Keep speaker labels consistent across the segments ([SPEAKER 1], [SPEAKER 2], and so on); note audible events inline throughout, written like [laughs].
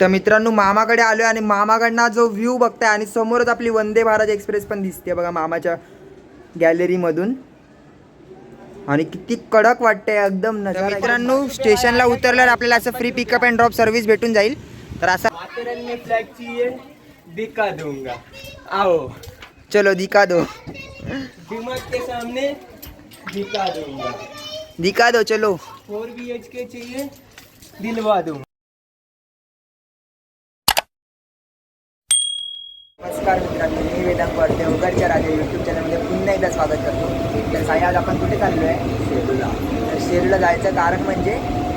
[SPEAKER 1] तर मित्रांनो मामाकडे आलोय आणि मामाकडनं जो व्ह्यू बघताय आणि समोरच आपली वंदे भारत एक्सप्रेस पण दिसते बघा मामाच्या गॅलरीमधून आणि किती कडक वाटतंय एकदम नजारा. मित्रांनो स्टेशनला उतरल्यावर आपल्याला असं free pickup and drop service भेटून जाईल. तर असं
[SPEAKER 2] दूंगा. आओ.
[SPEAKER 1] चलो दिखा दो.
[SPEAKER 2] दिमाग के सामने दिखा दूंगा.
[SPEAKER 1] दिखा दो चलो.
[SPEAKER 2] फोर बी एच के चाहिए दिलवा दूंगा.
[SPEAKER 1] नमस्कार मित्रांनो मी वेदांत उघडच्या राजा यूट्यूब चॅनलमध्ये पुन्हा एकदा स्वागत करतो. तर साई आज आपण कुठे चाललो आहे शेरूला. तर शेरूला जायचं कारण म्हणजे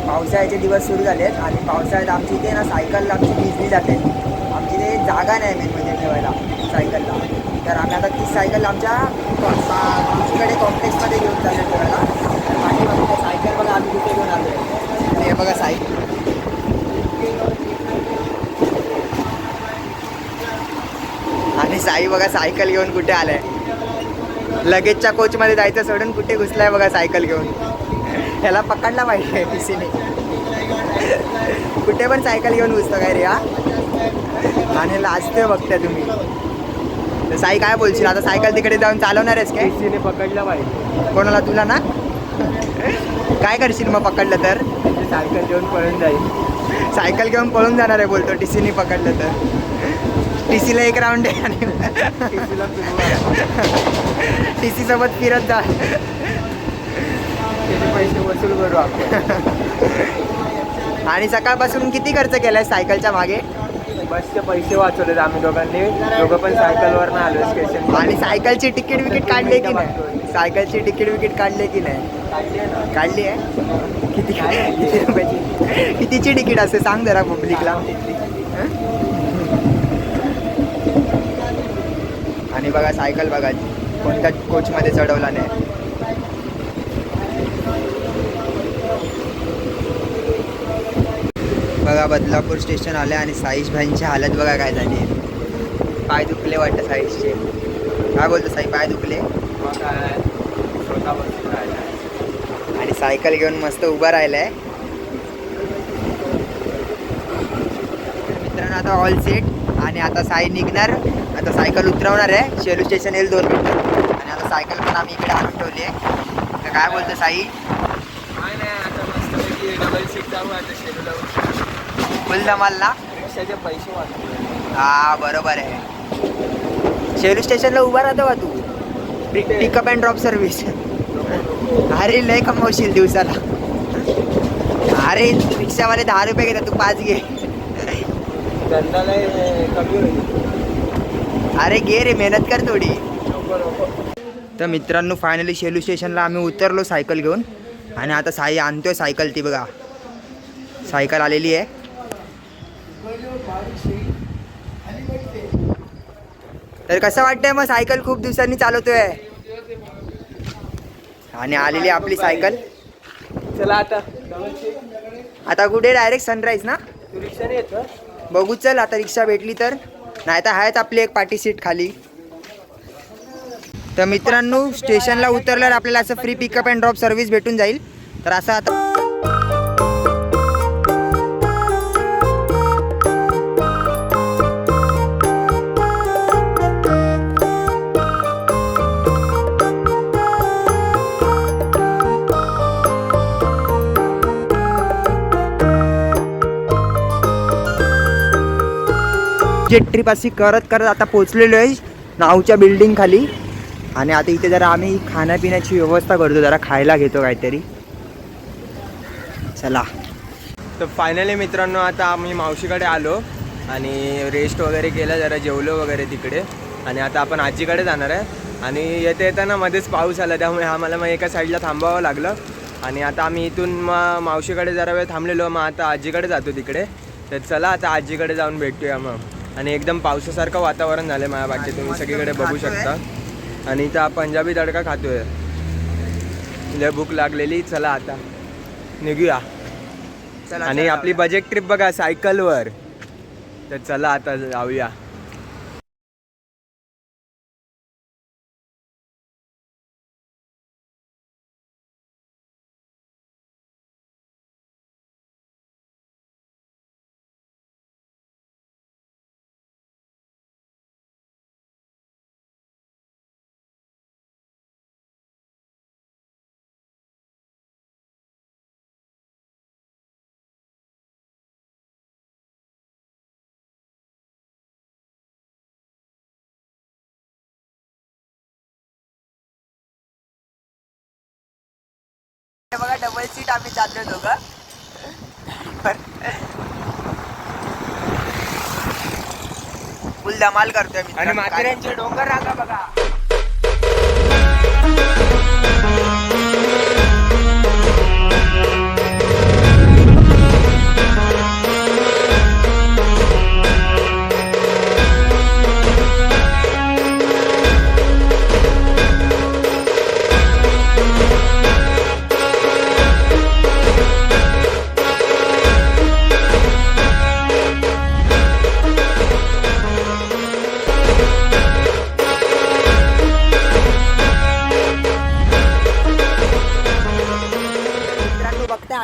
[SPEAKER 1] पावसाळ्याचे दिवस सुरू झाले आहेत आणि पावसाळ्यात आमची इथे ना सायकल आमची भिजली जाते. आमची इथे जागा नाही मेन म्हणजे ठेवायला सायकलला. तर आम्ही आता ती सायकल आमच्या आमच्याकडे कॉम्प्लेक्समध्ये घेऊन चाललो ठेवायला. तर माझी बघा सायकल बघा आम्ही कुठे घेऊन आलो आहे हे बघा सायकल. आणि साई बघा सायकल घेऊन कुठे आलाय? लगेचच्या कोचमध्ये जायचं सोडून कुठे घुसलाय बघा सायकल घेऊन? ह्याला पकडला पाहिजे टीसीने कुठे पण सायकल घेऊन घुसतो काय रे हा? आणि लाजतोय बघताय तुम्ही. साई काय बोलशील? आता सायकल तिकडे जाऊन चालवणार आहेस काय?
[SPEAKER 2] किसी ने पकड़ला पाहिजे.
[SPEAKER 1] कोणाला? तुला ना? काय करशील मग पकडलं तर?
[SPEAKER 2] सायकल घेऊन पळून जाईल.
[SPEAKER 1] सायकल घेऊन पळून जाणार आहे बोलतो टीसीने पकडलं तर. टीसीला एक राऊंड आहे आणि [laughs] टी सी सोबत फिरत जा.
[SPEAKER 2] पैसे वसूल करू आपण?
[SPEAKER 1] आणि सकाळपासून किती खर्च केलाय सायकलच्या मागे?
[SPEAKER 2] बसचे पैसे वाचवलेत आम्ही दोघांनी. दोघं पण सायकलवर ना आलो स्टेशन
[SPEAKER 1] आणि सायकलची तिकीट विकीट काढले की नाही? सायकलची तिकीट विकीट काढले की नाही? काढली आहे किती किती रुपयाची? कितीची तिकीट असते सांग जरा पब्लिकला आणि बघा सायकल बघा कोणत्या कोचमध्ये चढवला नाही. बघा बदलापूर स्टेशन आले आणि साईश भाईंची हालत बघा काय झाली. आहे पाय दुखले वाटतं साईशचे. काय बोलतो साई पाय दुखले? आणि सायकल घेऊन मस्त उभा राहिलाय. मित्रांनो आता ऑल सेट आणि आता साई निघणार. आता सायकल उतरवणार आहे. शेलू स्टेशन येईल दोन मिनिटं आणि आता सायकल पण आम्ही इकडे आणून ठेवली आहे. तर काय बोलतो साई? फुल धमाल ना
[SPEAKER 2] रिक्षाचे पैसे वाचले.
[SPEAKER 1] हा बरोबर आहे. शेलू स्टेशनला उभा राहतो का तू? पिकअप अँड ड्रॉप सर्व्हिस अरे लय कमवशील दिवसाला. अरे रिक्षावाले दहा रुपये घेतात तू पाच घे.
[SPEAKER 2] धंदाला कमी होईल.
[SPEAKER 1] अरे घे रे मेहनत कर थोडी. तर मित्रांनो फायनली शेलू स्टेशनला आम्ही उतरलो सायकल घेऊन. आणि आता साई आणतोय सायकल ती बघा. सायकल आलेली आहे. तर कसं वाटतंय मग सायकल खूप दिवसांनी चालवतोय. आणि आलेली आपली सायकल
[SPEAKER 2] चला आता.
[SPEAKER 1] आता कुठे? डायरेक्ट सनराईज ना?
[SPEAKER 2] तू रिक्षाने येतो
[SPEAKER 1] बघू चल आता रिक्षा भेटली तर. नाही तर आहेच आपली एक पार्टी सीट खाली. तर मित्रांनो स्टेशनला उतरल्यावर आपल्याला असं free pickup and drop service भेटून जाईल. तर असं आता जे ट्रिप अशी करत करत आता पोचलेलो आहे नावच्या बिल्डिंग खाली. आणि आता इथे जरा आम्ही खाण्यापिण्याची व्यवस्था करतो जरा खायला घेतो काहीतरी. चला.
[SPEAKER 2] तर फायनली मित्रांनो आता आम्ही मावशीकडे आलो आणि रेस्ट वगैरे केलं जरा जेवलो वगैरे तिकडे. आणि आता आपण आजीकडे जाणार आहे. आणि येते येताना मध्येच पाऊस आला त्यामुळे आम्हाला मग एका साईडला थांबावं लागलं. आणि आता आम्ही इथून मग मावशीकडे जरा वेळ थांबलेलो मग आता आजीकडे जातो तिकडे. तर चला आता आजीकडे जाऊन भेटूया मग. आणि एकदम पावसासारखं वातावरण झालं आहे माझ्या बाकी तुम्ही सगळीकडे बघू शकता. आणि इथं पंजाबी तडका खातोय. लय भूक लागलेली. चला आता. निघूया.
[SPEAKER 1] चला
[SPEAKER 2] आणि आपली बजेट ट्रिप बघा सायकलवर. तर चला आता जाऊया.
[SPEAKER 1] डबल सीट आम्ही चाललो दोघं. फुल धमाल करतोय
[SPEAKER 2] आणि माथेऱ्यांचे डोंगर राहता बघा.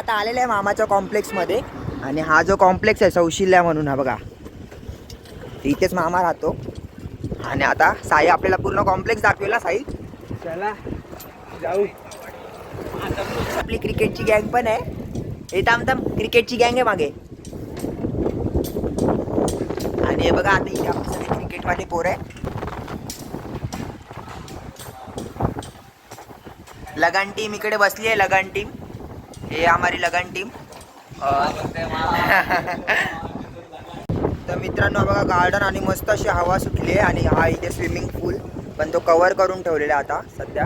[SPEAKER 1] आता आलेलं आहे मामाच्या कॉम्प्लेक्समध्ये आणि हा जो कॉम्प्लेक्स आहे सौशिल्या म्हणून हा बघा. इथेच मामा राहतो. आणि आता साई आपल्याला पूर्ण कॉम्प्लेक्स दाखवेला साई.
[SPEAKER 2] चला जाऊ.
[SPEAKER 1] आपली क्रिकेटची गँग पण आहे. हे थांब थांब. क्रिकेटची गँग आहे मागे. आणि हे बघा आता इथे आपले सगळे क्रिकेटवाले पोर आहे. लगान टीम इकडे बसली आहे लगान टीम हे हमारी लगन टीम तर मित्रांनो बघा गार्डन आणि मस्त अशी हवा सुटली आहे आणि हा इथे स्विमिंग पूल पण तो कवर करून ठेवलेला आहे आता सध्या.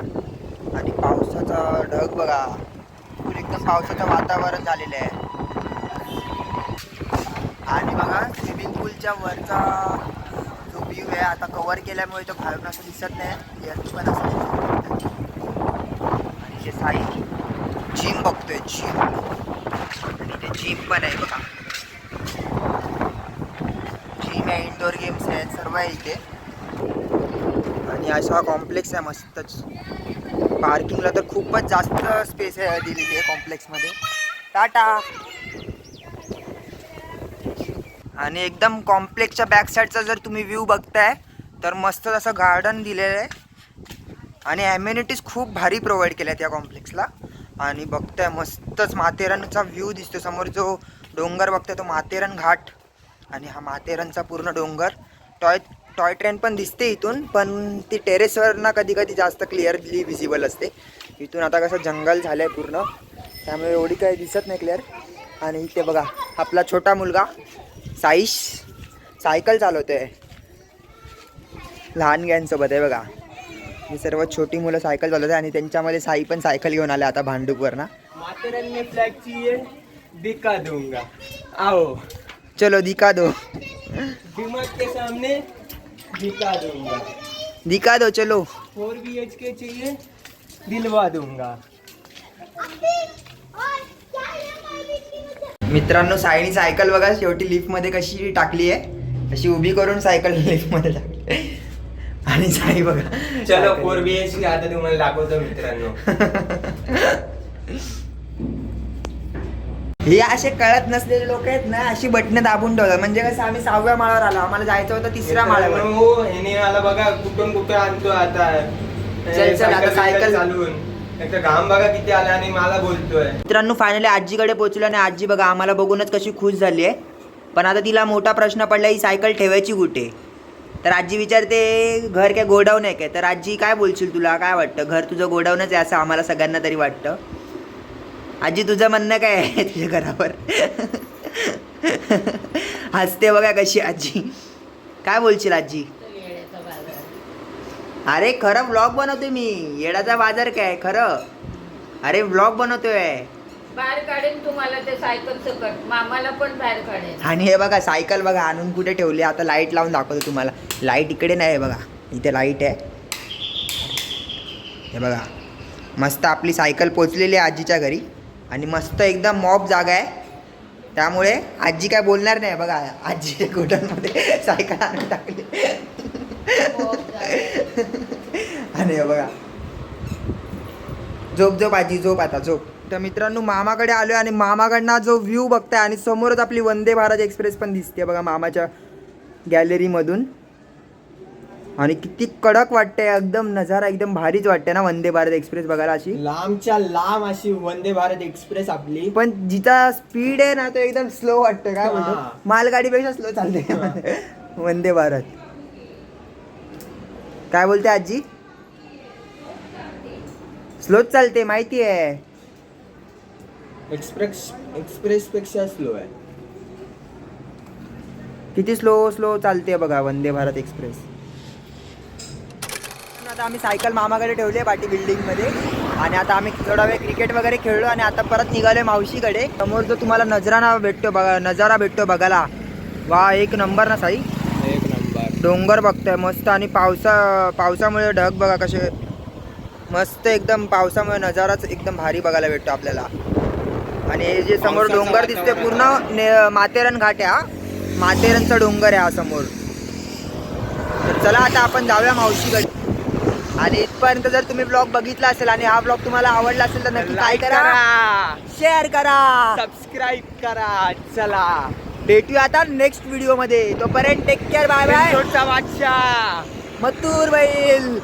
[SPEAKER 1] आणि पावसाचा ढग बघा. फुल एकदम पावसाचं वातावरण झालेलं आहे. आणि बघा स्विमिंग पूलच्या वरचा जो व्ह्यू आहे आता कवर केल्यामुळे तो बाहेरून असं दिसत नाही. पण असं आणि ते साई. जिम बघतोय जिम आणि ते जिम पण आहे बघा जिम आहे इंडोर गेम्स आहेत सर्व आहे इथे आणि असा कॉम्प्लेक्स आहे मस्तच पार्किंगला तर खूपच जास्त स्पेस आहे दिलेली आहे कॉम्प्लेक्समध्ये टाटा आणि एकदम कॉम्प्लेक्सच्या बॅक साईडचा जर तुम्ही व्ह्यू बघताय तर मस्त असं गार्डन दिलेलं आहे. आणि ॲम्युनिटीज खूप भारी प्रोव्हाइड केल्या आहेत कॉम्प्लेक्सला आणि बघताय मस्तच माथेरानचा व्ह्यू दिसतो समोर जो डोंगर बघतोय तो माथेरान घाट. आणि हा माथेरानचा पूर्ण डोंगर. टॉय टॉय ट्रेन पण दिसते इथून पण ती टेरेसवर ना कधी कधी जास्त क्लिअरली विजिबल असते. इथून आता कसं जंगल झालं आहे पूर्ण. त्यामुळे एवढी काही दिसत नाही क्लिअर आणि इथे बघा आपला छोटा मुलगा साईश सायकल चालवतोय. लहान गॅनसोबत आहे बघा. ही सर्व छोटी मुलं सायकल चालवत आहे आणि त्यांच्यामध्ये साई पण सायकल घेऊन आले आता भांडूपवर ना
[SPEAKER 2] माथेरन चाहिए दिखा दूंगा आओ.
[SPEAKER 1] चलो दिखा दो.
[SPEAKER 2] दिमाग के सामने दिखा दूंगा
[SPEAKER 1] दिखा दो चलो.
[SPEAKER 2] फोर बी एच के चाहिए दिलवा दूंगा.
[SPEAKER 1] मित्रांनो साईनी सायकल बघा शेवटी लिफ्टमध्ये कशी टाकली आहे. अशी उभी करून सायकल [laughs] लिफ्टमध्ये टाकली आणि साई बघा.
[SPEAKER 2] चलो फोर बी एच आता तुम्हाला दाखवतो मित्रांनो.
[SPEAKER 1] हे असे कळत नसलेले लोक आहेत ना अशी बटणं दाबून ठेवतात. म्हणजे कसं आम्ही सहाव्या माळावर आलो. आम्हाला जायचं होतं तिसऱ्या माळ्यावर
[SPEAKER 2] हो ह्याने मला बघा कुठून कुठे आणतो आता.
[SPEAKER 1] चल, चल, आता सायकल-
[SPEAKER 2] चालवून. तर घाम बघा किती आला आणि मला बोलतोय.
[SPEAKER 1] मित्रांनो फायनली आजीकडे पोहोचलो आणि आजी बघा आम्हाला बघूनच कशी खुश झाली आहे पण आता तिला मोठा प्रश्न पडला ही सायकल ठेवायची कुठे? तर आजी विचारते घर काय गोडाऊन आहे काय? तर आजी काय बोलशील तुला? काय वाटतं? घर तुझं गोडाऊनच आहे असं आम्हाला सगळ्यांना तरी वाटतं. आजी तुझं म्हणणं काय आहे [laughs] तुझ्या घरावर? [laughs] हसते बघा कशी आजी. काय बोलशील आजी? अरे खरं ब्लॉग बनवतोय मी. येडाचा बाजार काय? खरं? अरे ब्लॉग बनवतोय.
[SPEAKER 3] बाहेर काढेन तुम्हाला ते सायकल सकट. मामाला पण बाहेर काढेन.
[SPEAKER 1] आणि हे बघा सायकल बघा आणून कुठे ठेवली? आता लाइट लावून दाखवतो तुम्हाला. लाइट इकडे नाही आहे बघा. इथे लाइट आहे. हे बघा. मस्त आपली सायकल पोचलेली आहे आजीच्या घरी. आणि मस्त एकदम मॉब जागा आहे. त्यामुळे आजी काय बोलणार नाही बघा. आजी गोडांमध्ये सायकल आणून टाकली? आणि हे बघा. झोप झोप आजी झोप आता झोप. तर मित्रांनो मामाकडे आलोय आणि मामाकडनं जो व्ह्यू बघताय आणि समोरच आपली वंदे भारत एक्सप्रेस पण दिसते बघा मामाच्या गॅलरीमधून आणि किती कडक वाटते एकदम नजारा एकदम भारीच वाटते ना वंदे भारत एक्सप्रेस बघायला अशी.
[SPEAKER 2] लांबच्या लांब अशी वंदे भारत एक्सप्रेस आपली.
[SPEAKER 1] पण जिचा स्पीड आहे ना तो एकदम स्लो वाटतं काय म्हणतो. मालगाडीपेक्षा स्लो चालते वंदे भारत. काय बोलते आजी? स्लोच चालते माहिती आहे
[SPEAKER 2] एक्सप्रेस एक्सप्रेसपेक्षा स्लो आहे.
[SPEAKER 1] किती स्लो स्लो चालते बघा वंदे भारत एक्सप्रेस आता आम्ही सायकल मामाकडे ठेवली पाठी बिल्डिंगमध्ये आणि आता आम्ही थोडा वेळ क्रिकेट वगैरे खेळलो आणि आता परत निघालोय मावशीकडे. समोर जो तुम्हाला नजराना भेटतो बघा नजारा भेटतो बघायला. वा एक नंबर ना साई.
[SPEAKER 2] एक नंबर
[SPEAKER 1] डोंगर बघतोय मस्त. आणि पावसा पावसामुळे ढग बघा कसे. मस्त एकदम पावसामुळे नजाराच एकदम भारी बघायला भेटतो आपल्याला. आणि हे जे समोर डोंगर दिसते. पूर्ण माथेरन घाट आहे हा. माथेरनचा डोंगर आहे हा समोर. तर चला आता आपण जाऊया मावशीकडे आणि इथपर्यंत जर तुम्ही ब्लॉग बघितला असेल आणि हा ब्लॉग तुम्हाला आवडला असेल तर नक्की काय करा? शेअर करा.
[SPEAKER 2] सबस्क्राईब करा. चला.
[SPEAKER 1] भेटूया आता नेक्स्ट व्हिडिओमध्ये. तोपर्यंत टेक केअर बाय बाय
[SPEAKER 2] बादशाह
[SPEAKER 1] मथुर बैल.